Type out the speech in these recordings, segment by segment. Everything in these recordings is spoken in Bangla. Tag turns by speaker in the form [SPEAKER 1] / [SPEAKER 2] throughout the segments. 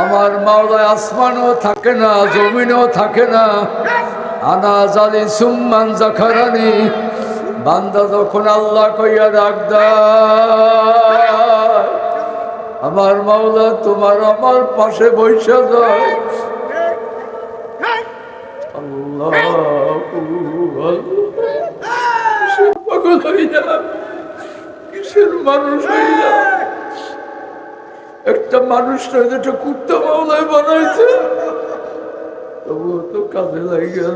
[SPEAKER 1] আমার মাওলায় আসমানও থাকে না, জমিনও থাকে না। আনা জালি সুম্মান জাখারানি, বান্দা যখন আল্লাহ কইয়া ডাক আমার মাওলা তোমার আমার পাশে বৈশা যায়। আল্লাহ কিসের মানুষ হইয়া? একটা মানুষ যেটা কুত্তা মাওলায় বানাইছে। তবুও তো কাজে লাগিয়া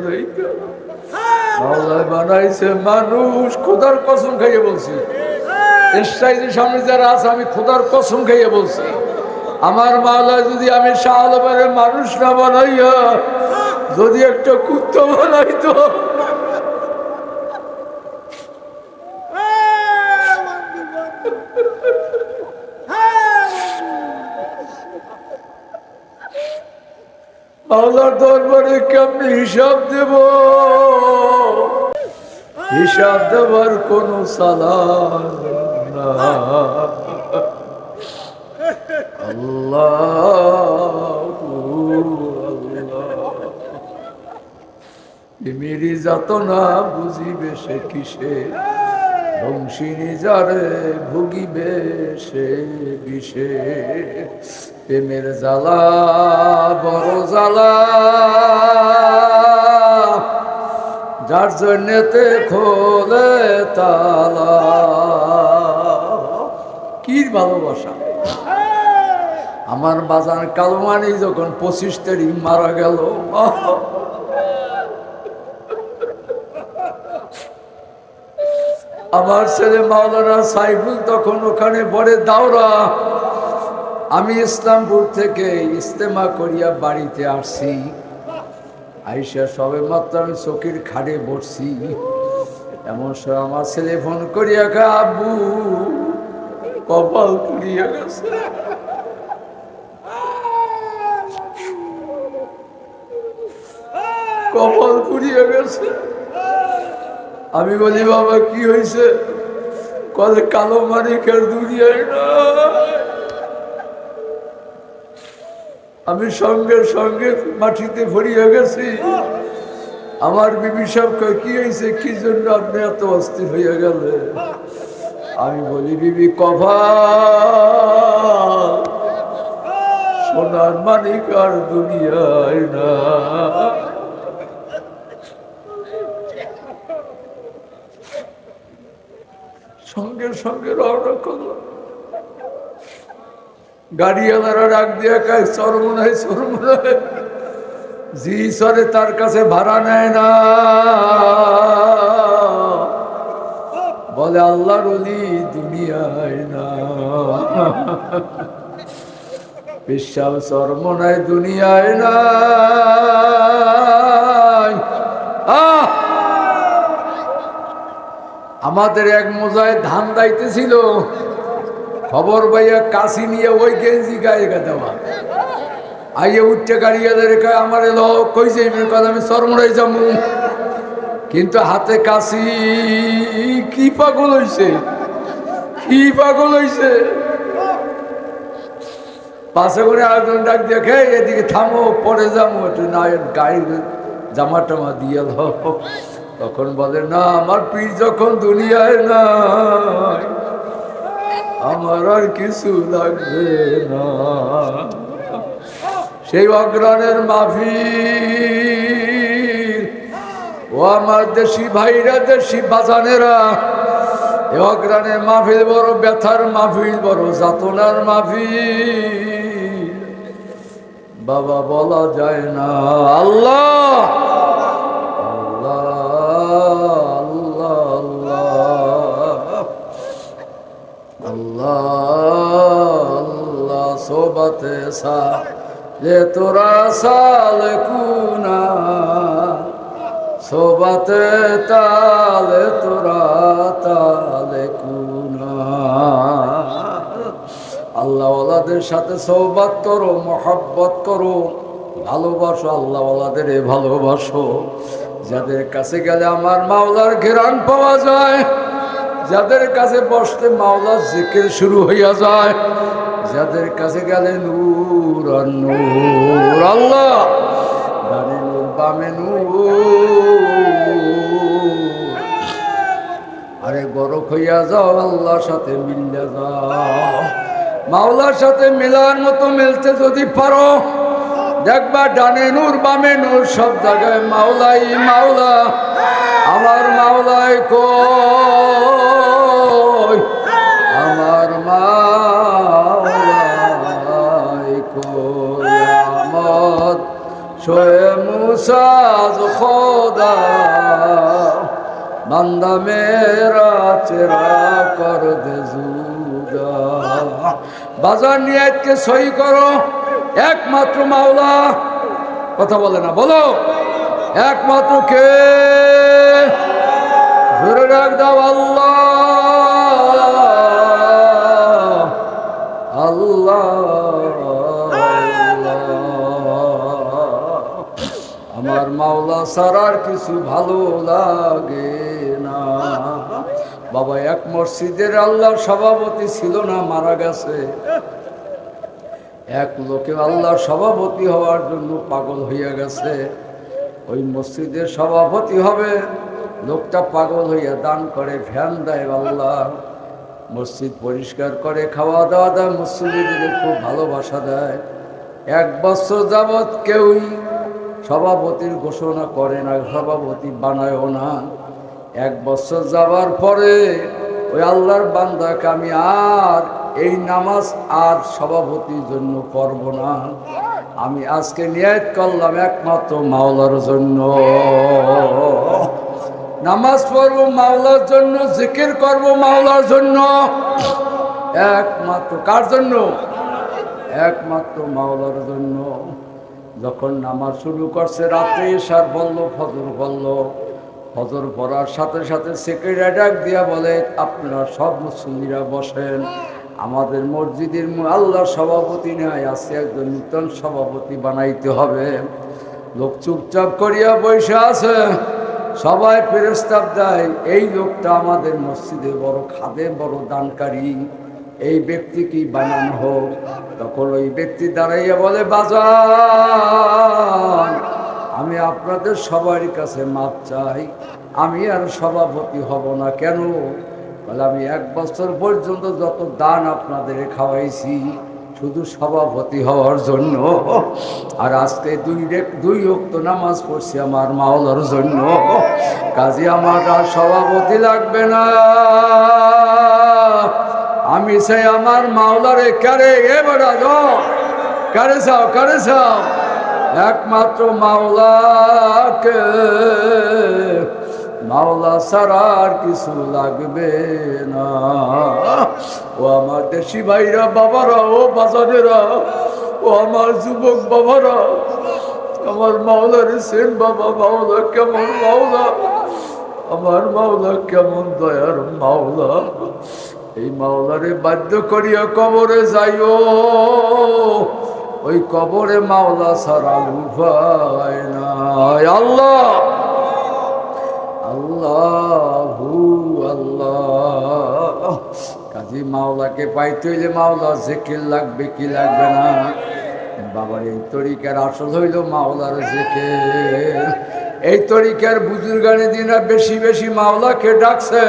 [SPEAKER 1] বানাইছে মানুষ, খোদার কসম খাইয়ে বলছি। সামনে যারা আছে, আমি খোদার কসম খাইয়ে বলছি। আমার মাওলায় যদি আমি শাহ মানুষ না বানাইয়া, যদি একটা কুত্তা বানাইতো মাওলার দরবারে কেমনি হিসাব দেব? হিসাব দেবার কোনো সালাম আল্লাহ মেরি যাত না, বুঝিবে সে কিসে? বংশিনী যারে ভুগিবে সে বিষে প্রেমের জ্বালা বড় জ্বালা যার জন্যতে খোলে তালা কি ভালোবাসা আমার বাজার কালমানি যখন পঁচিশ তারিখ মারা গেল আমার ছেলে মাওলানা সাইফুল তখন ওখানে পড়ে দাওরা আমি ইসলামপুর থেকে ইস্তেমা করিয়া বাড়িতে আসছি। আইসা সবে মাত্র আমি চকির খাড়ে বসছি। এমন সময় আমার ছেলে ফোন করিয়া কা আব্বু, কপাল পুড়িয়া গেছে। কপাল পুড়িয়া গেছে। আমি বলি, বাবা, কি হয়েছে কলে, কালো মানিকের দুনিয়ায় না। আমি সঙ্গে সঙ্গে মাটিতে ভরিয়ে গেছি। আমার বিবি সব কি হয়েছে কি জন্য আপনি এত অস্থির হয়ে গেলে আমি বলি, বিবি কভা সোনার মানিক আর দুনিয়ায় না। সঙ্গে সঙ্গে রওনা করল গাড়িওয়ালারা ডাক দিয়ে কায় চরমনায় চরমনায় জি সরে তার কাছে ভাড়া নেয় না। বলে, আল্লাহর অলি দুনিয়ায় না। বিশ্বাস চরমনায় দুনিয়ায় না আমাদের এক মোজায় ধান দাইতেছিল। খবর পাইয়া কাশি নিয়ে ওই গেঞ্জি গায়ে দেওয়া। আইয়ে উঠতে গাড়িয়াদের কয়, আমার এলো কইছে আমি কথা আমি সরমরাই যাব। কিন্তু হাতে কাশি, কি পাগল হইছে? কি পাগল হইছে? পাশে করে আরেকজন ডাক দেখে এদিকে থামো, পরে যাব। একটু না গাড়ি জামা টামা দিয়ে তখন বলে, না, আমার পীর যখন দুনিয়ায় নাই আমার আর কিছু লাগবে না। সেই অগ্রাণের মাফি ও আমার দেশি ভাইরা, দেশি বাজানেরা, এ অগ্রাণের মাহফিল বড় ব্যথার মাহফিল বড় যাতনার মাহফিল বাবা বলা যায় না। আল্লাহ! যে তোরা সাল কুনা, সোবতে তালে তোরা তালে কুনা। আল্লাহওয়ালাদের সাথে সৌবাদ করো, মহব্বত করো, ভালোবাসো, আল্লাহওয়ালাদের এ ভালোবাসো। যাদের কাছে গেলে আমার মাওলার ঘেরান পাওয়া যায়, যাদের কাছে বসতে মাওলার জিকির শুরু হইয়া যায়। যাদের কাছে গেলে নূর নূর, আল্লাহ। ডানে নূর, বামে আরে গরক হইয়া যাও, আল্লাহর সাথে মিল্লা যাও। মাওলার সাথে মেলার মতো মেলতে যদি পারো, দেখবা ডানে নূর, বামে নূর, সব জায়গায় মাওলাই, মাওলা। শোয়ে মুসাজ খোদা, বান্দা মেরা চেরা কর দে জুদা বাজার নিয়াতকে সই করো, একমাত্র মাওলা। কথা বলে না, বলো। একমাত্র কে? ধরে রাখ দাও আল্লাহ। আল্লাহ। মাওলা সারার কিছু ভালো লাগে না। বাবা, এক মসজিদের আল্লাহর সভাপতি ছিল না, মারা গেছে। এক লোকে আল্লাহর সভাপতি হওয়ার জন্য পাগল হইয়া গেছে। ওই মসজিদের সভাপতি হবে, লোকটা পাগল হইয়া দান করে, ভ্যান দেয় আল্লাহ। মসজিদ পরিষ্কার করে, খাওয়া দাওয়া দেয় মুসলিমদের খুব ভালোবাসা দেয়। এক বছর যাবৎ কেউই সভাপতির ঘোষণা করে না, সভাপতি বানায়ও না। এক বছর যাবার পরে ওই আল্লাহর বান্দাকে আমি আর এই নামাজ আর সভাপতির জন্য করব না। আমি আজকে নিয়ত করলাম একমাত্র মাওলার জন্য। নামাজ পড়ব মাওলার জন্য, জিকির করব মাওলার জন্য। একমাত্র কার জন্য? একমাত্র মাওলার জন্য। যখন নামাজ শুরু করছে রাত্রে এসার বলল, ফজর বলল। ফজর পড়ার সাথে সাথে সেক্রেটারি ডাক দিয়া বলে, আপনারা সব মুসলিমরা বসেন। আমাদের মসজিদের আল্লাহর সভাপতি নেয় আছে একজন নূতন সভাপতি বানাইতে হবে। লোক চুপচাপ করিয়া বসে আছে। সবাই ফেরস্তাব দেয়, এই লোকটা আমাদের মসজিদে বড় খাদে, বড় দানকারী। এই ব্যক্তি কি বানানো হোক? তখন ওই ব্যক্তি দাঁড়াইয়া বলে, বাজান, আমি আপনাদের সবার কাছে মাপ চাই। আমি আর সভাপতি হব না কেন? বলে, আমি এক বছর পর্যন্ত যত দান আপনাদের খাওয়াইছি, শুধু সভাপতি হওয়ার জন্য। আর আজকে দুই দুই অক্ত নামাজ পড়ছি আমার মাওলার জন্য। কাজে আমার আর সভাপতি লাগবে না। আমি চাই আমার মাওলারে কারে? এ বেড়া যাও কারে চাও কারে চাও? একমাত্র মাওলাকে। মাওলা ছাড়া কিছু লাগবে না। ও আমার দেশি ভাইরা, বাবারা, ও বাজারেরা ও আমার যুবক বাবারা, আমার মাওলার সেন বাবা, মাওলা কেমন মাওলা? আমার মাওলা কেমন দয়ার মাওলা? এই মাওলারে বাধ্য করিয়া কবরে যাইও। ওই কবরে মাওলা ছাড়া উপায় নাই। আল্লাহ! আল্লাহু আল্লাহ! কাজী মাওলাকে পাইতে হইলে মাওলা জেকির লাগবে, কি লাগবে না? বাবার এই তরিকার আসল হইল মাওলার জেকের। এই তরিকার বুজুর্গানি দিনা বেশি বেশি মাওলাকে ডাকছে।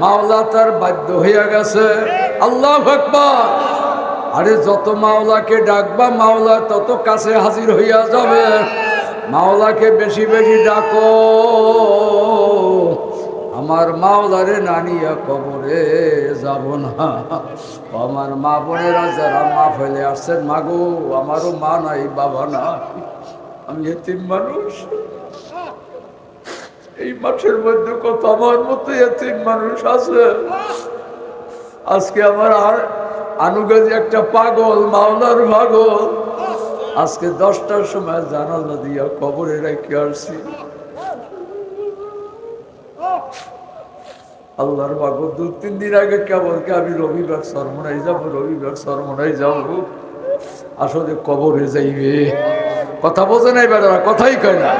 [SPEAKER 1] মাওলা তার বাধ্য হইয়া গেছে। আল্লাহ আকবার। আরে যত মাওলাকে ডাকবা, মাওলা তত কাছে হাজির হইয়া যাবে। মাওলাকে বেশি বেশি ডাকো। আমার মাওলারে নানিয়া কবরে যাব না। আমার মা বোনেরা যারা মা ফেলে আসছেন, মাগো, আমারও মা নাই, বাবা না আমি এতিম মানুষ। এই মাঠের মধ্যে কত আমার মতো এতিম মানুষ আছে। আজকে আমার আর আনুগাজি একটা পাগল, মাওলার পাগল। আজকে দশটার সময় জানালা দিয়া কবরে রেখে আসছি। আল্লাহর পাগল, দু তিন দিন আগে কেবল কে আমি রবিবার সরমনাই যাব, রবিবার সরমনাই যাব? আসলে কবরে যাইবে। কথা বোঝে নাই বেড়ারা, কথাই কয় না।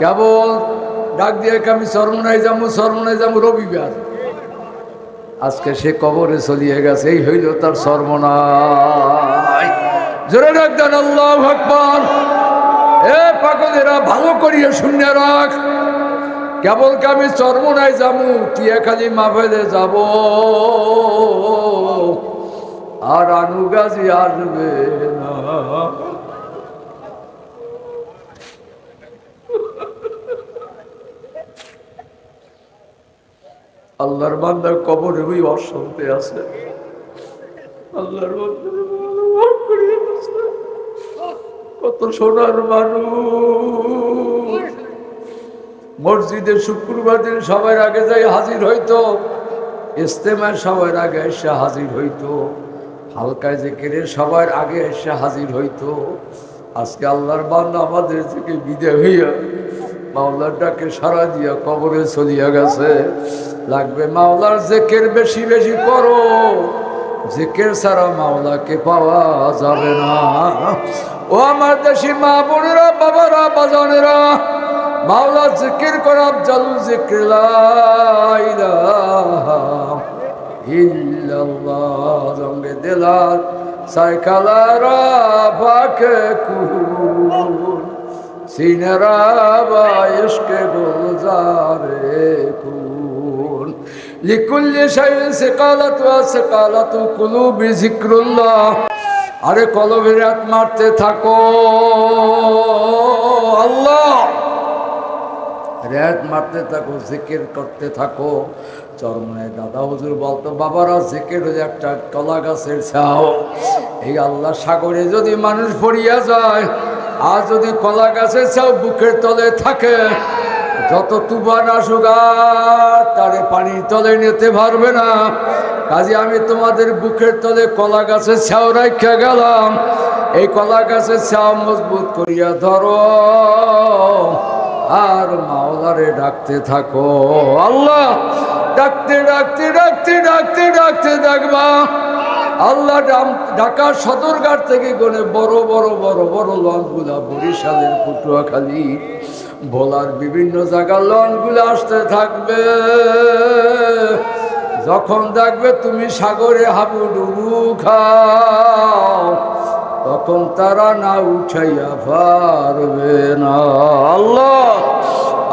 [SPEAKER 1] কেবল ডাক দিয়ে আমি সরমনাই যাব সরমনাই যাব, রবিবার। আজকে সে কবরে চলিয়ে গেছে, এই হইল তার সর্বনাশ। জোরে রাখ আকবার। এ ভালো করিয়ে শূন্য রাখ। কেবল আমি চর্মনায় যাব, টিয়া খালি মাফেলে যাব। আর আনুগাজি আসবে না। আল্লাহর বান্দার কবরে ওই অশান্তি আছে। আল্লাহর। কত সোনার মানুষ। মসজিদে শুক্রবার দিন সবার আগে যাই হাজির হইতো। ইস্তেমার সবার আগে এসে হাজির হইতো। হালকায় জেকেরে সবার আগে এসে হাজির হইতো। আজকে আল্লাহর বান্দা আমাদের থেকে বিদায় হইয়া মাওলার ডাকে সারা দিয়া কবরে চলিয়া গেছে। লাগবে মাওলার জেকের বেশি বেশি করো। জেকের ছাড়া মাওলাকে পাওয়া যাবে না। ও আমার দেশি মা বোনেরা, বাবারা, বাজানেরা, মাওলা জিকির কর আফজাল জিকির রঙ্গে দিলার সাইকালারা সিনেরা বা ইশকে গুলজারে কুল। লিকুল্লি শাইইন সিকালাতু সিকালাতু কুলুবি যিকরুল্লাহ। আরে কলবে রাত মারতে থাকো। আল্লাহ! রেত মারতে থাকো, জিকির করতে থাকো। চরমনে দাদা হুজুর বলতো, বাবারা, জিকির হয়ে একটা কলা গাছের ছাও। এই আল্লাহ সাগরে যদি মানুষ পড়িয়া যায়, আর যদি কলা গাছের ছাও বুকের তলে থাকে যত তুফান আসুক তারে পানির তলে নিতে পারবে না। কাজে আমি তোমাদের বুকের তলে কলা গাছের ছাও রাখা গেলাম। এই কলা গাছের ছাও মজবুত করিয়া ধরো। আর মাওলারে ডাকতে থাকো। আল্লাহ, ডাকতে ডাকতে ডাকতে ডাকতে ডাকতে ডাকবা আল্লাহ ঢাকার সদরঘাট থেকে গনে বড় বড় বড় বড় লঞ্চগুলা বরিশালের পটুয়াখালী। ভোলার বিভিন্ন জায়গার লঞ্চগুলো আসতে থাকবে। যখন দেখবে তুমি সাগরে হাবুডুবু খাও, তখন তারা না উঠাইয়া পারবে না। আল্লাহ,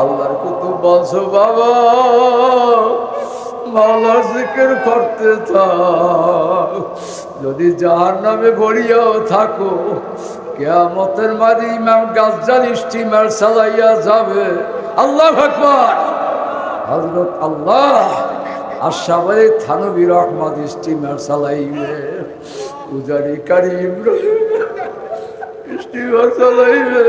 [SPEAKER 1] আল্লাহর কুতু বলছো, বাবা মাওলা জিকির করতে থাক যদি যাহার নামে ভরিয়াও থাকো কেয়ামতের মাঝে ইমাম গাজ্জাল স্টিমার চালাইয়া যাবে। আল্লাহ আকবার। হজরত আল্লাহ আশাবাদী থানবী রহমদ স্টিমার চালাইবে উজারি কারিম স্টিমার চালাইবে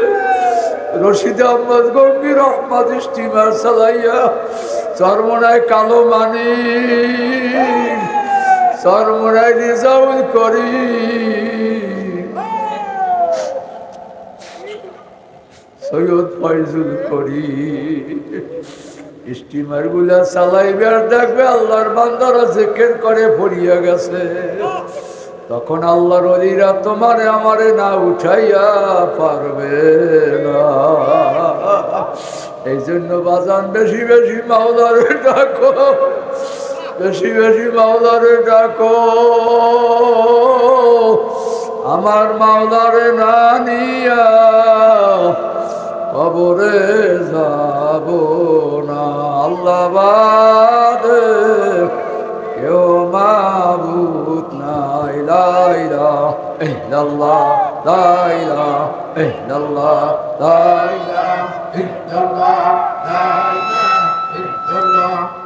[SPEAKER 1] রশিদ আহমদ গঙ্গির রহমদ স্টিমার চালাইয়া চরমনায় কালো মানি চরমনায় রিজাউল করি সৈয়দ ফয়জুল করি। স্টিমারগুলা চালাইবে আর দেখবে আল্লাহর বান্দারা জেকের করে পড়িয়া গেছে। তখন আল্লাহর অলিরা তোমারে আমারে না উঠাইয়া পারবে না। এই জন্য বাজান বেশি বেশি মাওলারে ডাকো। বেশি বেশি মাওলারে ডাকো। আমার মাওলারে না নিয়া কবরে যাব না। আল্লাহ বাদে কেউ মাবুত নাই। লাইলা ইল্লাল্লাহ লাইলা ইল্লাল্লাহ লাইলা ইল্লাল্লাহ লাইলা ইল্লাল্লাহ।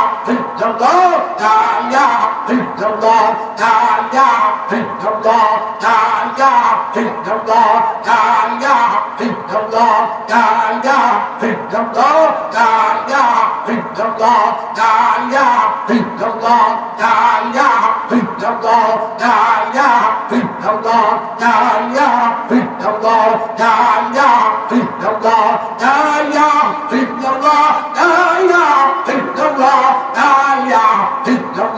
[SPEAKER 2] ilaha illallah la ilaha illallah la ilaha illallah la ilaha illallah la ilaha illallah la ilaha illallah la ilaha illallah la ilaha illallah la ilaha illallah la ilaha illallah la ilaha illallah la ilaha illallah la ilaha illallah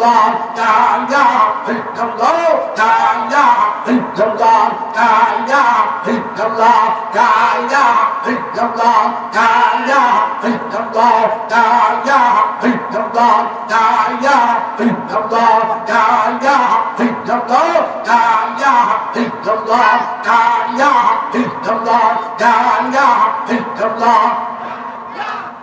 [SPEAKER 2] ilaha illallah la ilaha illallah la ilaha illallah la ilaha illallah la ilaha illallah la ilaha illallah la ilaha illallah la ilaha illallah la ilaha illallah la ilaha illallah la ilaha illallah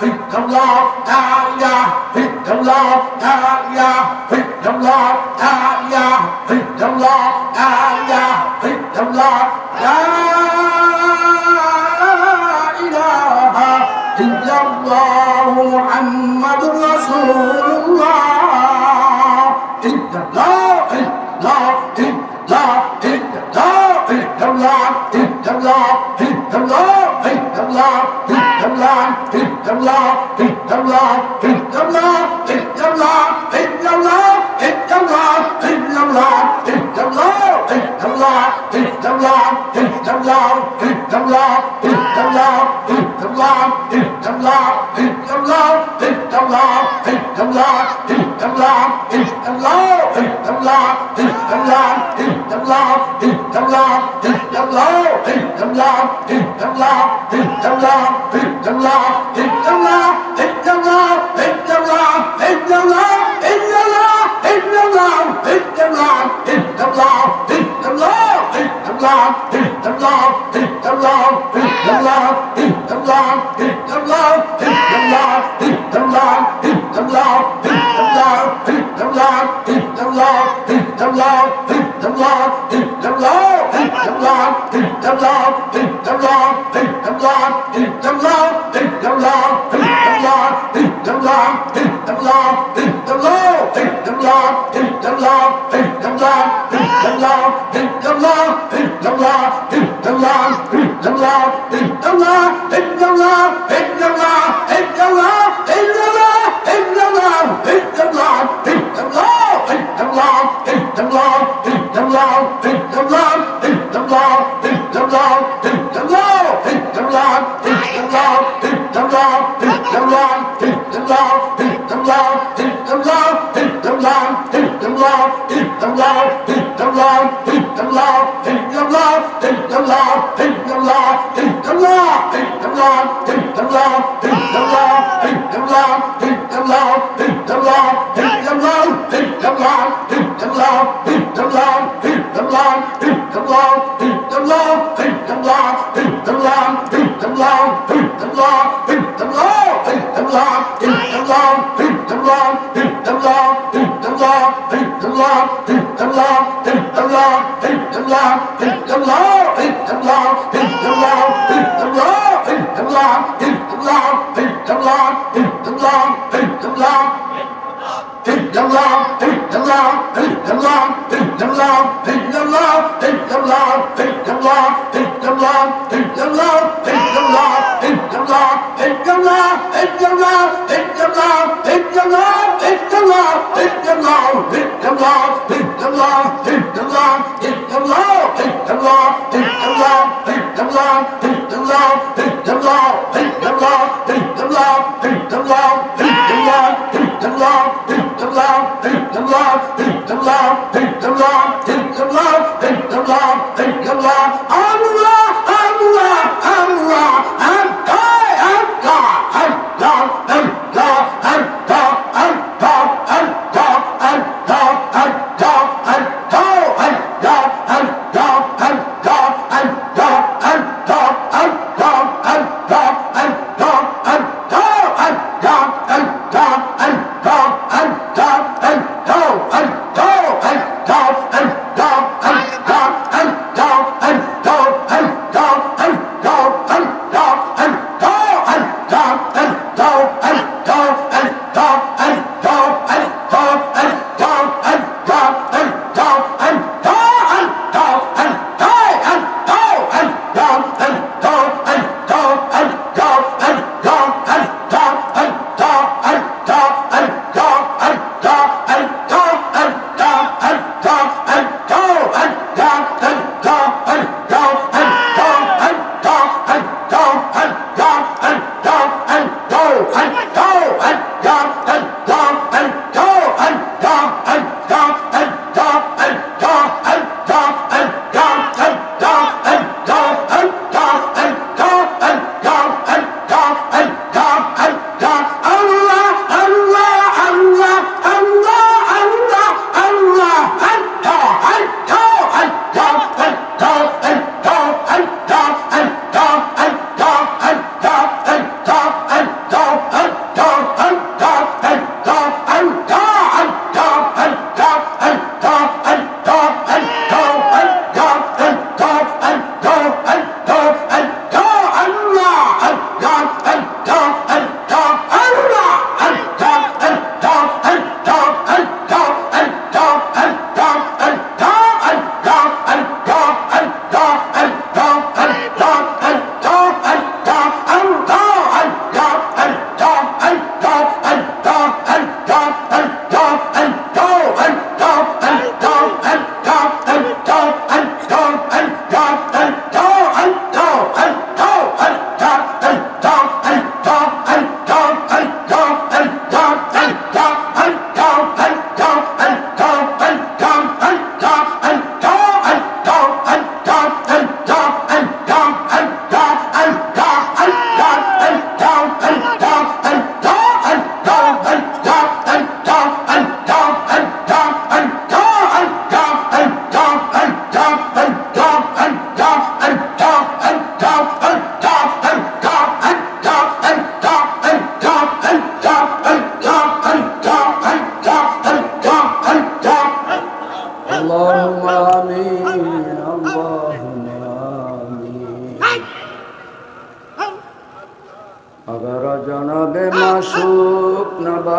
[SPEAKER 2] حفظك الله تعال يا حفظك الله تعال يا حفظك الله تعال يا حفظك الله تعال يا حفظك الله لا إله إلا الله محمد رسول الله إلا الله إلا الله إلا الله إلا الله إلا الله إلا الله تلك الله تلك الله تلك الله تلك الله تلك الله Take them Allah lao, thịt thâm lao, thịt thâm lao, thịt thâm lao, thịt thâm lao, thịt Take the law, take the law, take the law, take the law, take the law.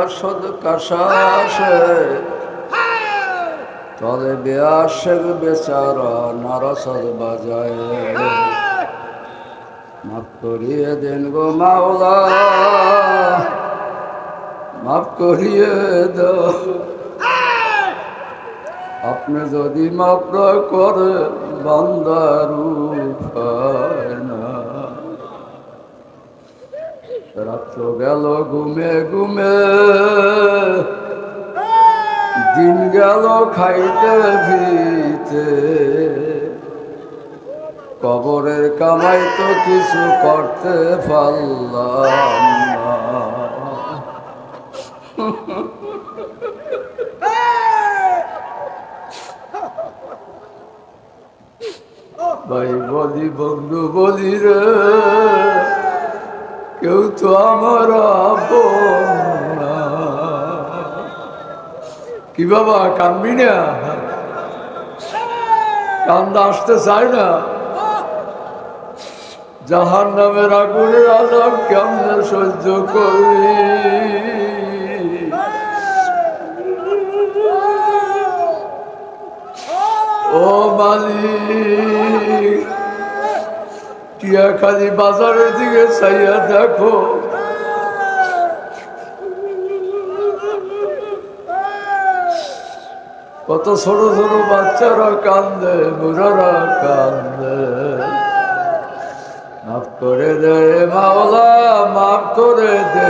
[SPEAKER 2] নবাসদ কাশাসে। তলে বেআশেক বেচারা নারসদ বাজায়। মাফ করিয়ে দেন গো মাওলা। মাফ করিয়ে দাও। আপনি যদি মাফ করে বান্দারু না রাত্র গেল ঘুমে ঘুমে।
[SPEAKER 1] দিন গেল খাইতে ফিতে কবরের কামাই তো কিছু করতে পারলাম ভাই বলি, বন্ধু বলি রে। কেউ তো আমার কি বাবা, কানবি না? কান্দা আসতে চায় না। জাহান নামের আগুনের আজাব কেমনে সহ্য করবি? ও মালিক টিয়া খালি বাজারের দিকে চাইয়া দেখো। কত ছোট ছোট বাচ্চারা কান্দে, বুড়ারা কান্দে। মাফ করে দে মাওলা, মাফ করে দে।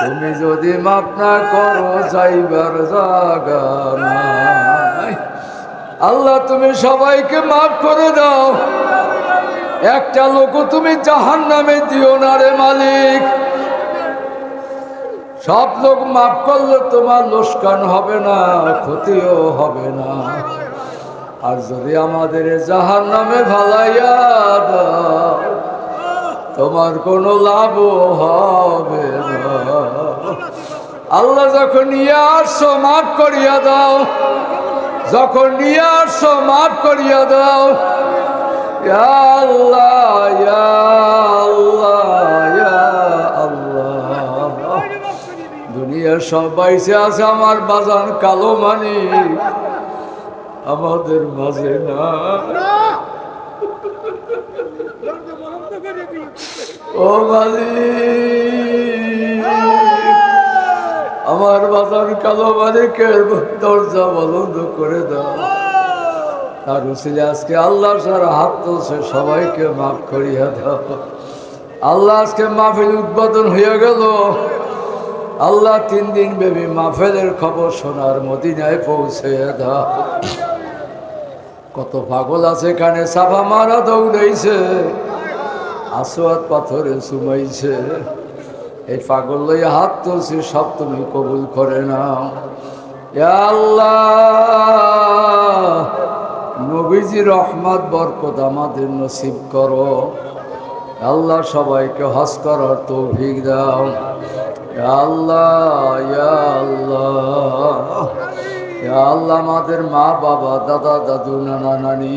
[SPEAKER 1] তুমি যদি মাফ না করো, যাইবার জাগা নাই। আল্লাহ, তুমি সবাইকে মাফ করে দাও। একটা লোক তুমি জাহান নামে দিও না রে মালিক। সব লোক মাফ করলে তোমার লোসকান হবে না, ক্ষতিও হবে না। আর যদি আমাদের জাহান নামে ভালাইয়া দাও, তোমার কোনো লাভও হবে না। আল্লাহ যখন আসছো, মাফ করিয়া দাও। যখন নিয়ে আসছো মাফ করিয়া দাও। ইয়া সব বাইসে আছে আমার বাজান কালো মানি। আমাদের মাঝে না। ও মালিক। আমার বাজার কালো মালিকের দরজা বন্ধ করে দাও। তার উসিলে আজকে আল্লাহ সারা হাত তুলছে, সবাইকে মাফ করিয়া দাও। আল্লাহ আজকে মাহফিল উদ্বোধন হয়ে গেল। আল্লাহ তিন দিন বেবি মাহফিলের খবর শোনার মদিনায় পৌঁছে দাও। কত পাগল আছে কানে সাফা মারা দৌড়াইছে আসোয়াদ পাথরে সুমাইছে। এই পাগল লইয়া হাত তুলছি, সব তুমি কবুল করে নাও। আল্লাহ, নবীজি রহমত, বরকত আমাদের নসিব করো। আল্লাহ, সবাইকে হজ করার তৌফিক দাও। আল্লাহ আল্লাহ আল্লাহ, আমাদের মা, বাবা, দাদা, দাদু, নানা, নানি,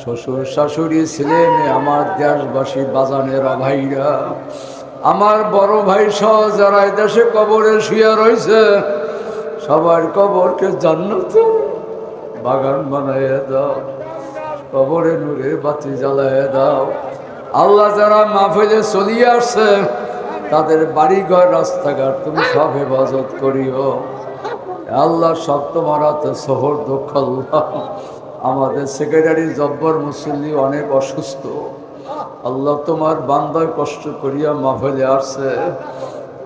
[SPEAKER 1] শ্বশুর, শাশুড়ি, ছেলে মেয়ে, আমার দেশবাসী, বাজানের, ভাইরা আমার বড় ভাই সহ যারা দেশে কবরে শুয়ে রয়েছে, সবার কবরকে জান্নাত বাগান বানাইয়ে দাও, কবরে নূরের বাতি জ্বালাইয়ে দাও। আল্লাহ যারা মাহফিলে চলিয়ে আসছে, তাদের বাড়িঘর, রাস্তাঘাট তুমি সব হেফাজত করিও। আল্লাহ, সব তোমার হাতে শহর আল্লাহ। আমাদের সেক্রেটারি জব্বর মুসল্লি অনেক অসুস্থ। আল্লাহ তোমার বান্দায় কষ্ট করিয়া মাফলে আসছে।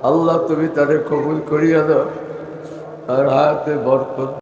[SPEAKER 1] আল্লাহ তুমি তারে কবুল করিয়া দাও। আর হাতে বরকত